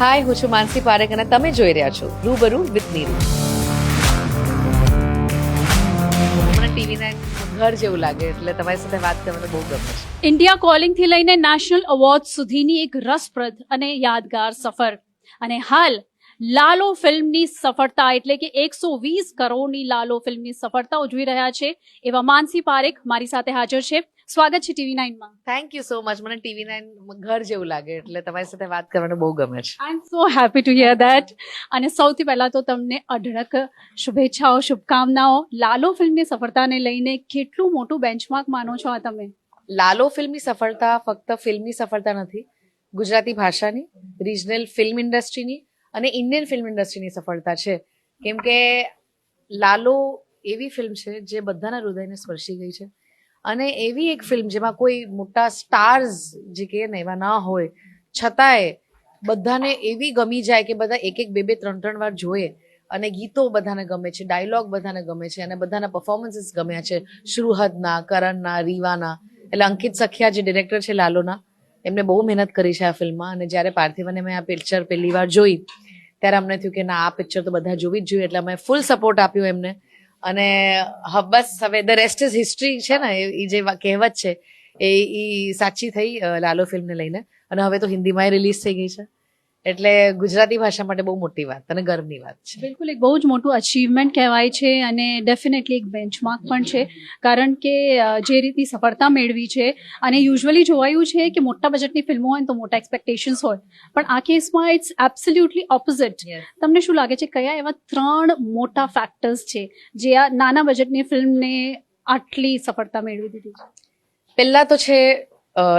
હાય, હું છું માનસી પારેખ અને તમે જોઈ રહ્યા છો રૂબરૂ વિથ નીરુ. ટીવીના ઘર જેવું લાગે, એટલે તમારી સાથે વાત કરવાનું બહુ ગમે છે. ઇન્ડિયા કોલિંગથી લઈને નેશનલ એવોર્ડ સુધીની એક રસપ્રદ અને યાદગાર સફર. અને હાલ, લાલો ફિલ્મની સફળતા, એટલે કે એકસો વીસ કરોડની લાલો ફિલ્મની સફળતા ઉજવી રહ્યા છે એવા માનસી પારેખ મારી સાથે હાજર છે. સ્વાગત છે ટીવી નાઇનમાં. થેન્ક યુ સો મચ મને ટીવી નાઇન ઘર જેવું લાગે એટલે તમારી સાથે વાત કરવાનું બહુ ગમે છે. I am so happy to hear that અને સૌથી પહેલા તો તમને અઢળક શુભેચ્છાઓ શુભકામનાઓ. લાલો ફિલ્મની સફળતાને લઈને કેટલું મોટું બેન્ચમાર્ક માનો છો આ તમે? લાલો ફિલ્મની સફળતા ફક્ત ફિલ્મની સફળતા નથી ગુજરાતી ભાષાની રિજનલ ફિલ્મ ઇન્ડસ્ટ્રીની અને ઇન્ડિયન ફિલ્મ ઇન્ડસ્ટ્રીની સફળતા છે. કેમ કે લાલો એવી ફિલ્મ છે જે બધાના હૃદયને સ્પર્શી ગઈ છે. અને એવી એક ફિલ્મ જેમાં કોઈ મોટા સ્ટાર્સ જે કહે ને એવા ના હોય, છતાંય બધાને એવી ગમી જાય કે બધા એક એક બે બે ત્રણ ત્રણ વાર જોઈએ અને ગીતો બધાને ગમે છે ડાયલોગ બધાને ગમે છે અને બધાના પરફોર્મન્સીસ ગમ્યા છે. શ્રુહદના કરણના, રીવાના. એટલે અંકિત સખિયા જે ડિરેક્ટર છે લાલોના, એમને બહુ મહેનત કરી છે આ ફિલ્મમાં અને જ્યારે પાર્થિવને મેં આ પિક્ચર પહેલી વાર જોઈ, ત્યારે અમને થયું કે ના, આ પિક્ચર તો બધા જોવી જ જોઈએ. એટલે અમે ફૂલ સપોર્ટ આપ્યો એમને. અને બસ, હવે ધ રેસ્ટ ઇઝ હિસ્ટ્રી છે ને, એ જે કહેવત છે, એ સાચી થઈ લાલો ફિલ્મને લઈને. અને હવે તો હિન્દીમાં રિલીઝ થઈ ગઈ છે. એટલે ગુજરાતી ભાષા માટે બહુ મોટી વાત અને ગર્વની વાત છે. બિલકુલ એક બહુ જ મોટું અચીવમેન્ટ કહેવાય છે અને ડેફિનેટલી એક બેન્ચમાર્ક પણ છે. કારણ કે જે રીતની સફળતા મેળવી છે અને યુઝ્યુઅલી જોવાયું છે કે મોટા બજેટની ફિલ્મો હોય તો મોટા એક્સપેક્ટેશન્સ હોય. પણ આ કેસમાં ઇટ્સ એબ્સોલ્યુટલી ઓપોઝિટ તમને શું લાગે છે કયા એવા ત્રણ મોટા ફેક્ટર્સ છે જે આ નાના બજેટની ફિલ્મને આટલી સફળતા મેળવી દીધી છે? પહેલાં તો છે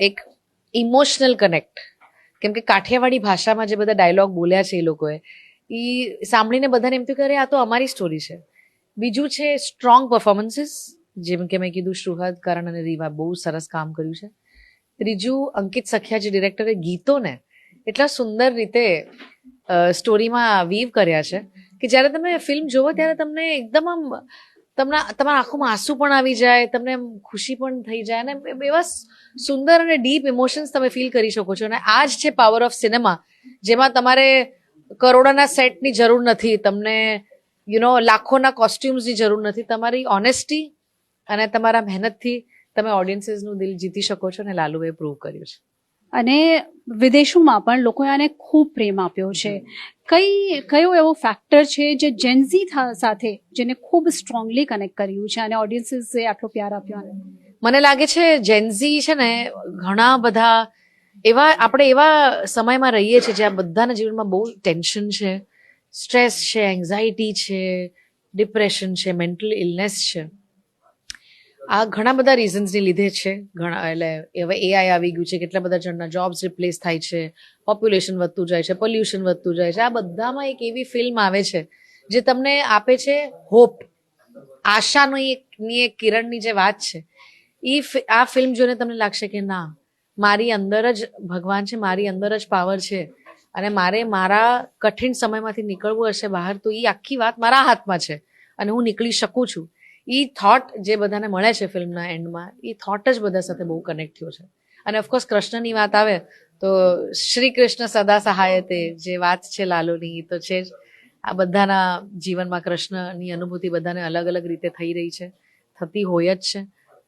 એક ઇમોશનલ કનેક્ટ કેમ કે કાઠિયાવાડી ભાષામાં જે બધા ડાયલોગ બોલ્યા છે એ લોકોએ એ સાંભળીને બધાને એમ થયું કે અરે, આ તો અમારી સ્ટોરી છે. બીજું છે સ્ટ્રોંગ પરફોર્મન્સીસ જેમ કે મેં કીધું શ્રુહદ કરણ અને રીવા બહુ સરસ કામ કર્યું છે. ત્રીજું, અંકિત સખિયા જે ડિરેક્ટરે ગીતોને એટલા સુંદર રીતે સ્ટોરીમાં વીવ કર્યા છે કે જ્યારે તમે ફિલ્મ જોવો ત્યારે તમને એકદમ આમ તમને તમારા આંખોમાં આંસુ પણ આવી જાય, તમને ખુશી પણ થઈ જાય અને એવા સુંદર અને ડીપ ઇમોશન્સ તમે ફીલ કરી શકો છો. અને આ જ છે પાવર ઓફ સિનેમા જેમાં તમારે કરોડોના સેટની જરૂર નથી, તમને યુ નો લાખોના કોસ્ટ્યુમ્સની જરૂર નથી. તમારી ઓનેસ્ટી અને તમારા મહેનતથી તમે ઓડિયન્સીસનું દિલ જીતી શકો છો અને લાલુએ પ્રૂવ કર્યું છે. અને વિદેશોમાં પણ લોકોએ આને ખૂબ પ્રેમ આપ્યો છે. કઈ કયો એવો ફેક્ટર છે જે જેન્ઝી સાથે જેને ખૂબ સ્ટ્રોંગલી કનેક્ટ કર્યું છે અને ઓડિયન્સીસે આટલો પ્યાર આપ્યો આને? મને લાગે છે જેન્ઝી છે ને ઘણા બધા એવા આપણે એવા સમયમાં રહીએ છીએ જ્યાં બધાના જીવનમાં બહુ ટેન્શન છે સ્ટ્રેસ છે એન્ઝાયટી છે ડિપ્રેશન છે મેન્ટલ ઇલનેસ છે. આ ઘણા બધા રીઝન્સની લીધે છે. ઘણા, એટલે હવે એઆઈ આવી ગયું છે, કેટલા બધા જણના જોબ્સ રિપ્લેસ થાય છે પોપ્યુલેશન વધતું જાય છે પોલ્યુશન વધતું જાય છે. આ બધામાં એક એવી ફિલ્મ આવે છે, જે તમને આપે છે હોપ આશાની એક એક કિરણની જે વાત છે એ આ ફિલ્મ જોઈને તમને લાગશે કે ના, મારી અંદર જ ભગવાન છે, મારી અંદર જ પાવર છે, અને મારે મારા કઠિન સમયમાંથી નીકળવું હશે બહાર, તો એ આખી વાત મારા હાથમાં છે, અને હું નીકળી શકું છું. એ થોટ જે બધાને મળે છે ફિલ્મના એન્ડમાં એ થોટ જ બધા સાથે બહુ કનેક્ટ થયો છે. અને ઓફકોર્સ કૃષ્ણની વાત આવે, તો શ્રી કૃષ્ણ સદા સહાય તે જે વાત છે લાલુની એ તો છે જ. આ બધાના જીવનમાં કૃષ્ણની અનુભૂતિ બધાને અલગ અલગ રીતે થઈ રહી છે, થતી હોય જ છે.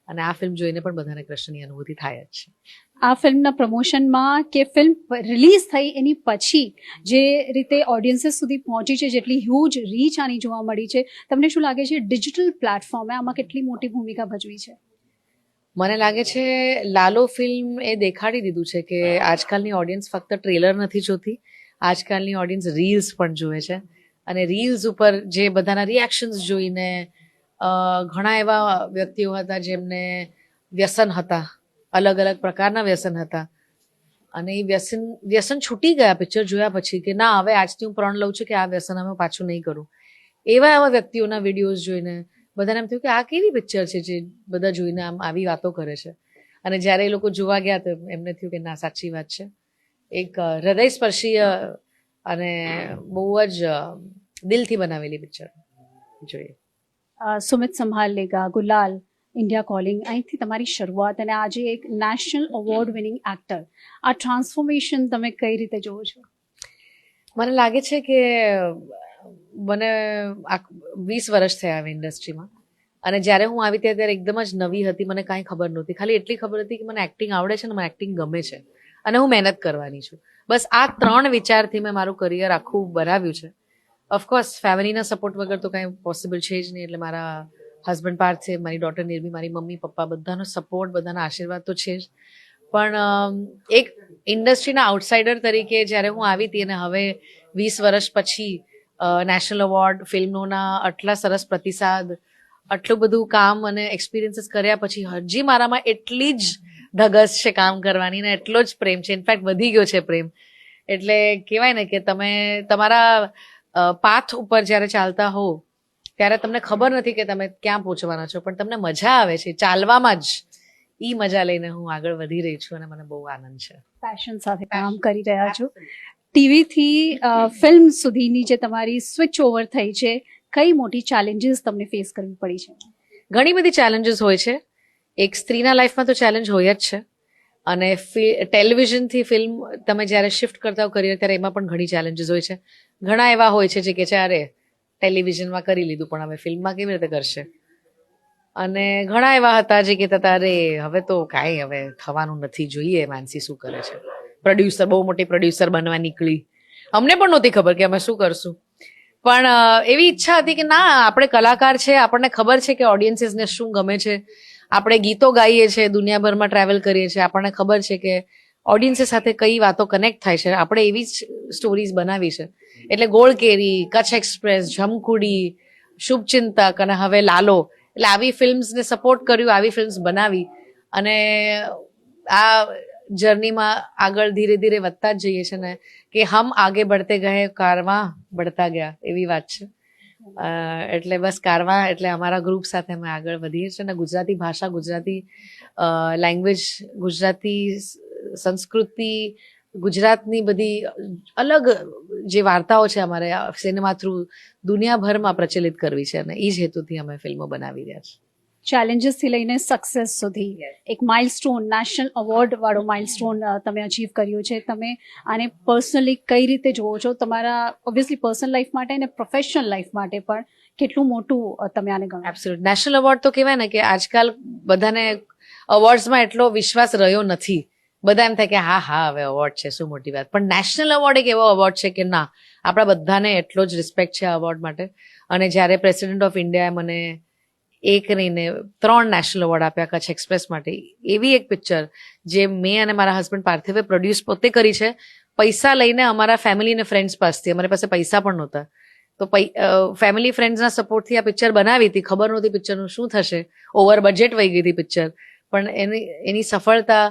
અને આ ફિલ્મ જોઈને પણ બધાને કૃષ્ણની અનુભૂતિ થાય જ છે. આ ફિલ્મના પ્રમોશનમાં કે ફિલ્મ રિલીઝ થઈ એની પછી જે રીતે ઓડિયન્સીસ સુધી પહોંચી છે જેટલી હ્યુજ રીચ આની જોવા મળી છે તમને શું લાગે છે ડિજિટલ પ્લેટફોર્મે આમાં કેટલી મોટી ભૂમિકા ભજવી છે? મને લાગે છે લાલો ફિલ્મ એ દેખાડી દીધું છે કે આજકાલની ઓડિયન્સ ફક્ત ટ્રેલર નથી જોતી આજકાલની ઓડિયન્સ રીલ્સ પણ જોવે છે. અને રીલ્સ ઉપર જે બધાના રિએક્શન્સ જોઈને ઘણા એવા વ્યક્તિઓ હતા જેમને વ્યસન હતા. અલગ અલગ પ્રકારના વ્યસન હતા. અને એ વ્યસન વ્યસન છૂટી ગયા પિક્ચર જોયા પછી કે ના, હવે આજથી હું પ્રણ લઉં છું કે આ વ્યસન અમે પાછું નહીં કરું. એવા એવા વ્યક્તિઓના વિડીયોઝ જોઈને બધાને એમ થયું કે આ કેવી પિક્ચર છે જે બધા જોઈને આમ આવી વાતો કરે છે. અને જ્યારે એ લોકો જોવા ગયા તો એમને થયું કે ના, સાચી વાત છે. એક હૃદયસ્પર્શીય અને બહુ જ દિલથી બનાવેલી પિક્ચર જોઈએ. સુમિત સંભાલ લેગા, ગુલાલ ઇન્ડિયા કોલિંગ અહીંથી તમારી શરૂઆત અને આજે એક નેશનલ અવોર્ડ વિનિંગ એક્ટર આ ટ્રાન્સફોર્મેશન તમે કઈ રીતે જોવો છો? મને લાગે છે કે મને વીસ વર્ષ થયા આવી ઇન્ડસ્ટ્રીમાં અને જ્યારે હું આવી ત્યાં ત્યારે એકદમ જ નવી હતી, મને કાંઈ ખબર નહોતી. ખાલી એટલી ખબર હતી કે મને એક્ટિંગ આવડે છે ને મને એક્ટિંગ ગમે છે. અને હું મહેનત કરવાની છું. બસ આ ત્રણ વિચારથી મેં મારું કરિયર આખું બનાવ્યું છે. ઓફકોર્સ ફેમિલીના સપોર્ટ વગર તો કાંઈ પોસિબલ છે જ નહીં. એટલે મારા હસબન્ડ પાર્ટ છે, મારી ડોટર નિર્મી મારી મમ્મી, પપ્પા બધાનો સપોર્ટ બધાના આશીર્વાદ તો છે જ. પણ એક ઇન્ડસ્ટ્રીના આઉટસાઇડર તરીકે જ્યારે હું આવી હતી અને હવે વીસ વર્ષ પછી નેશનલ એવોર્ડ ફિલ્મોના આટલા સરસ પ્રતિસાદ, આટલું બધું કામ અને એક્સપિરિયન્સીસ કર્યા પછી હજી મારામાં એટલી જ ધગસ છે કામ કરવાની ને એટલો જ પ્રેમ છે. ઇનફેક્ટ વધી ગયો છે પ્રેમ. એટલે કહેવાય ને કે તમે, તમારા પાથ ઉપર જ્યારે ચાલતા હો ત્યારે તમને ખબર નથી કે તમે ક્યાં પહોંચવાના છો પણ તમને મજા આવે છે ચાલવામાં જ ઈ મજા લઈને હું આગળ વધી રહી છું અને મને બહુ આનંદ છે. પેશન સાથે કામ કરી રહ્યા છો. ટીવીથી ફિલ્મ સુધીની જે તમારી સ્વિચ ઓવર થઈ છે કઈ મોટી ચેલેન્જીસ તમને ફેસ કરવી પડી છે? ઘણી બધી ચેલેન્જીસ હોય છે. એક સ્ત્રીના લાઈફમાં તો ચેલેન્જ હોય જ છે. અને ટેલિવિઝનથી ફિલ્મ તમે જ્યારે શિફ્ટ કરતા હો કરિયર ત્યારે એમાં પણ ઘણી ચેલેન્જીસ હોય છે. ઘણા એવા હોય છે જે કે છે, અરે, ટેલિવિઝનમાં કરી લીધું, પણ હવે ફિલ્મમાં કેવી રીતે કરશે? અને ઘણા એવા હતા જે કહેતા હતા, અરે, હવે તો કાંઈ હવે થવાનું નથી, જોઈએ માનસી શું કરે છે. પ્રોડ્યુસર બહુ મોટી પ્રોડ્યુસર બનવા નીકળી. અમને પણ નહોતી ખબર કે અમે શું કરશું. પણ એવી ઈચ્છા હતી કે ના, આપણે કલાકાર છે, આપણને ખબર છે કે ઓડિયન્સીસને શું ગમે છે. આપણે ગીતો ગાઈએ છીએ દુનિયાભરમાં ટ્રાવેલ કરીએ છીએ, આપણને ખબર છે કે ઓડિયન્સીસ સાથે કઈ વાતો કનેક્ટ થાય છે. આપણે એવી જ સ્ટોરીઝ બનાવી છે. એટલે ગોળકેરી, કચ્છ એક્સપ્રેસ જમકુડી શુભચિંતક અને હવે લાલો. એટલે આવી ફિલ્મ્સને સપોર્ટ કર્યું, આવી ફિલ્મ્સ બનાવી. અને આ જર્નીમાં આગળ ધીરે ધીરે વધતા જ જઈએ છે ને, કે હમ આગે બઢતે ગયે, કારવા બઢતા ગયા, એવી વાત છે. એટલે બસ કારવા, એટલે અમારા ગ્રુપ સાથે અમે આગળ વધીએ છીએ અને ગુજરાતી ભાષા, ગુજરાતી લેંગ્વેજ ગુજરાતી સંસ્કૃતિ ગુજરાતની બધી અલગ જે વાર્તાઓ છે અમારે સિનેમા થ્રુ દુનિયાભરમાં પ્રચલિત કરવી છે અને એ જ હેતુથી અમે ફિલ્મો બનાવી રહ્યા છીએ. ચેલેન્જીસથી લઈને સક્સેસ સુધી. એક માઇલસ્ટોન નેશનલ અવોર્ડ વાળો માઇલસ્ટોન તમે અચીવ કર્યો છે. તમે આને પર્સનલી કઈ રીતે જોવો છો? તમારા ઓબ્વિયસલી પર્સનલ લાઈફ માટે અને પ્રોફેશનલ લાઈફ માટે પણ કેટલું મોટું તમે આને ગણો એબ્સોલ્યુટ નેશનલ અવોર્ડ તો કહેવાય ને કે આજકાલ બધાને અવોર્ડ્સમાં એટલો વિશ્વાસ રહ્યો નથી. બધા એમ થાય કે હા હા, હવે અવોર્ડ છે, શું મોટી વાત. પણ નેશનલ એવોર્ડ એક એવો અવોર્ડ છે કે ના, આપણા બધાને એટલો જ રિસ્પેક્ટ છે આ અવોર્ડ માટે. અને જ્યારે પ્રેસિડેન્ટ ઓફ ઇન્ડિયાએ મને એક નહીં ને ત્રણ નેશનલ એવોર્ડ આપ્યા કચ્છ એક્સપ્રેસ માટે, એવી એક પિક્ચર જે મેં અને મારા હસબન્ડ પાર્થિવે પ્રોડ્યુસ પોતે કરી છે. પૈસા લઈને અમારા ફેમિલી અને ફ્રેન્ડ્સ પાસથી, અમારી પાસે પૈસા પણ નહોતા. તો ફેમિલી ફ્રેન્ડ્સના સપોર્ટથી આ પિક્ચર બનાવી હતી. ખબર નહોતી પિક્ચરનું શું થશે. ઓવર બજેટ વહી ગઈ હતી પિક્ચર પણ એની એની સફળતા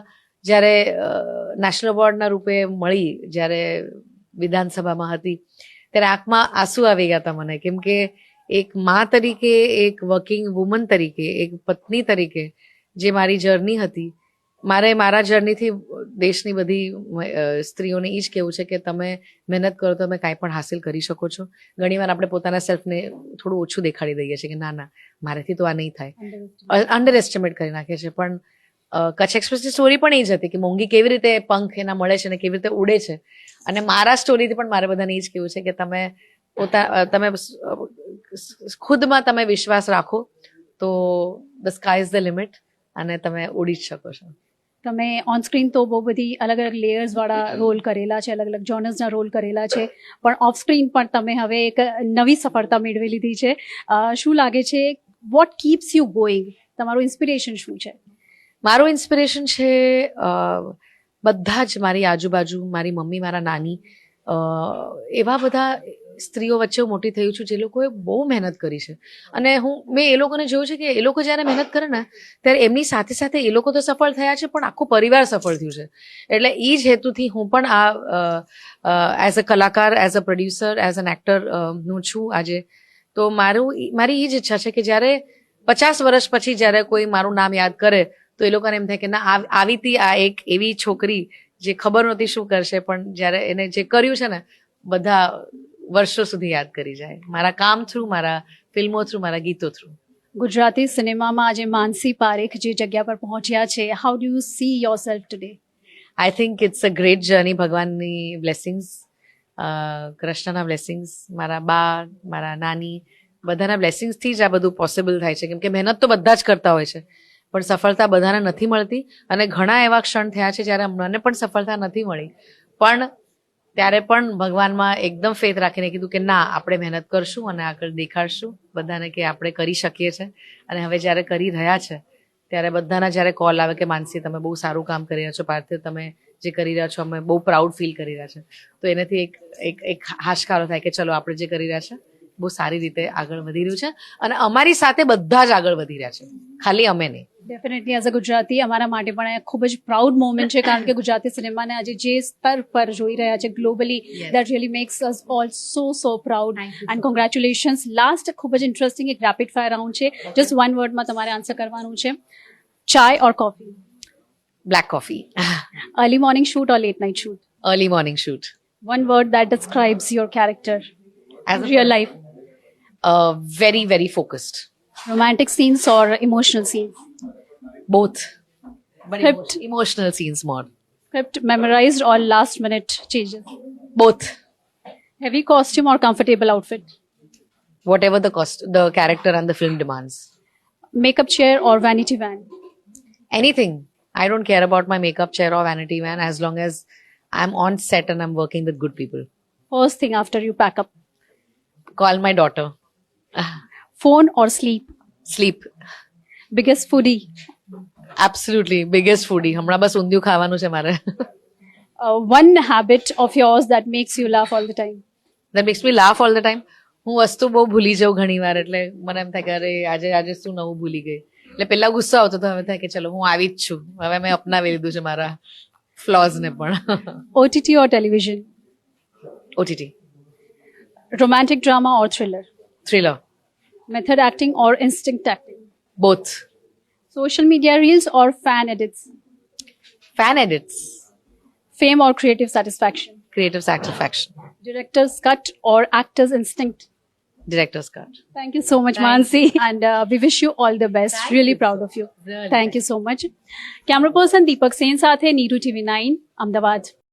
જ્યારે નેશનલ એવોર્ડના રૂપે મળી જ્યારે વિધાનસભામાં હતી ત્યારે આંખમાં આંસુ આવી ગયા હતા મને. કેમ કે એક મા તરીકે એક વર્કિંગ વુમન તરીકે એક પત્ની તરીકે જે મારી જર્ની હતી મારે મારા જર્નીથી દેશની બધી સ્ત્રીઓને એ જ કહેવું છે કે તમે મહેનત કરો તો તમે કાંઈ પણ હાસિલ કરી શકો છો. ઘણીવાર આપણે પોતાના સેલ્ફને થોડું ઓછું દેખાડી દઈએ છીએ કે ના ના મારેથી તો આ નહીં થાય. અંડર એસ્ટિમેટ કરી નાખે છે. પણ કચ્છ એક્સપ્રેસની સ્ટોરી પણ એ જ હતી કે મોંઘી કેવી રીતે પંખ એના મળે છે અને કેવી રીતે ઉડે છે. અને મારા સ્ટોરીથી પણ મારે બધાને એ જ કહેવું છે કે તમે પોતા તમે ખુદમાં તમે વિશ્વાસ રાખો તો the sky is the limit અને તમે ઉડી જ શકો છો. તમે ઓન સ્ક્રીન તો બહુ બધી અલગ અલગ લેયર્સ વાળા રોલ કરેલા છે અલગ અલગ જોનર્સના રોલ કરેલા છે પણ ઓફ સ્ક્રીન પણ તમે હવે એક નવી સફળતા મેળવી લીધી છે. શું લાગે છે? વોટ કીપ્સ યુ ગોઈંગ તમારું ઇન્સ્પિરેશન શું છે? મારું ઇન્સ્પિરેશન છે બધા જ મારી આજુબાજુ, મારી મમ્મી, મારા નાની એવા બધા સ્ત્રીઓ વચ્ચે હું મોટી થયું છું જે લોકોએ બહુ મહેનત કરી છે. અને હું, મેં એ લોકોને જોયું છે કે એ લોકો જ્યારે મહેનત કરે ને, ત્યારે એમની સાથે સાથે એ લોકો તો સફળ થયા છે, પણ આખું પરિવાર સફળ થયું છે. એટલે એ જ હેતુથી હું પણ આ એઝ અ કલાકાર as a producer as an actor હું છું આજે. તો મારું મારી એ જ ઈચ્છા છે કે જ્યારે પચાસ વર્ષ પછી જ્યારે કોઈ મારું નામ યાદ કરે તો એ લોકોને એમ થાય કે ના આવ- હતી આ એક એવી છોકરી જે ખબર નહોતી શું કરશે પણ જ્યારે એને જે કર્યું છે ને બધા વર્ષો સુધી યાદ કરી જાય. મારા કામ થ્રુ મારા ફિલ્મો થ્રુ મારા ગીતો થ્રુ. ગુજરાતી સિનેમામાં આજે માનસી પારેખ જે જગ્યા પર પહોંચ્યા છે how do you see yourself today I think it's a great journey ભગવાનની બ્લેસિંગ્સ કૃષ્ણના બ્લેસિંગ્સ મારા બા મારા નાની બધાના બ્લેસિંગ્સથી જ આ બધું પોસિબલ થાય છે. કેમ કે મહેનત તો બધા જ કરતા હોય છે. પણ સફળતા બધાને નથી મળતી. અને ઘણા એવા ક્ષણ થયા છે જ્યારે મને પણ સફળતા નથી મળી. પણ ત્યારે પણ ભગવાનમાં એકદમ ફેથ રાખીને કીધું કે ના, આપણે મહેનત કરશું અને આગળ દેખાડશું બધાને કે આપણે કરી શકીએ છીએ અને હવે જ્યારે કરી રહ્યા છે, ત્યારે બધાના જ્યારે કોલ આવે કે માનસી, તમે બહુ સારું કામ કરી રહ્યા છો, પાર્થિવ, તમે જે કરી રહ્યા છો, અમે બહુ પ્રાઉડ ફીલ કરી રહ્યા છે. તો એનાથી એક એક એક હાશકારો થાય કે ચલો, આપણે જે કરી રહ્યા છે, બહુ સારી રીતે આગળ વધી રહ્યું છે. અને અમારી સાથે બધા જ આગળ વધી રહ્યા છે. ખાલી અમે નહીં. ડેફિનેટલી એઝ અ ગુજરાતી અમારા માટે પણ ખૂબ જ પ્રાઉડ મોમેન્ટ છે કારણ કે ગુજરાતી સિનેમાને આજે જે સ્તર પર જોઈ રહ્યા છે globally. That really makes us all so so proud and congratulations last ખૂબ જ ઇન્ટરેસ્ટિંગ એક રેપિડ ફાયર રાઉન્ડ છે. જસ્ટ વન વર્ડમાં તમારે આન્સર કરવાનું છે. Chai or coffee black coffee early morning shoot or late night shoot early morning shoot one word that describes your character real life very very focused romantic scenes or emotional scenes Both. But Kept- emotional scenes more. Kept memorized or last minute changes? Both. Heavy costume or comfortable outfit? Whatever the cost, the character and the film demands. Makeup chair or vanity van? Anything. I don't care about my makeup chair or vanity van as long as I'm on set and I'm working with good people. First thing after you pack up. Call my daughter. Phone or sleep? Sleep. Biggest foodie absolutely biggest foodie હમણાં બસ ઊંધિયું ખાવાનું છે મારે uh, one habit of yours that makes you laugh all the time that makes me laugh all the time હું વસ્તુ બહુ ભૂલી જાઉં ઘણી વાર એટલે મને એમ થાય કે અરે આજે આજે શું નવું ભૂલી ગઈ એટલે પેલા ગુસ્સો આવતો તો હવે થાય કે ચલો હું આવી જ છું હવે મેં અપનાવી લીધું છે મારા ફ્લોઝ ને પણ ott or television OTT romantic drama or thriller thriller method acting or instinct acting both Social media reels or fan edits? Fan edits. Fame or creative satisfaction? Creative satisfaction. Director's cut or actor's instinct? Director's cut. Thank you so much, Thanks. Mansi. And uh, we wish you all the best. Thank really proud of you. Really Thank nice. you so much. Camera person Deepak Sen Sathe, Neeru TV9, Ahmedabad.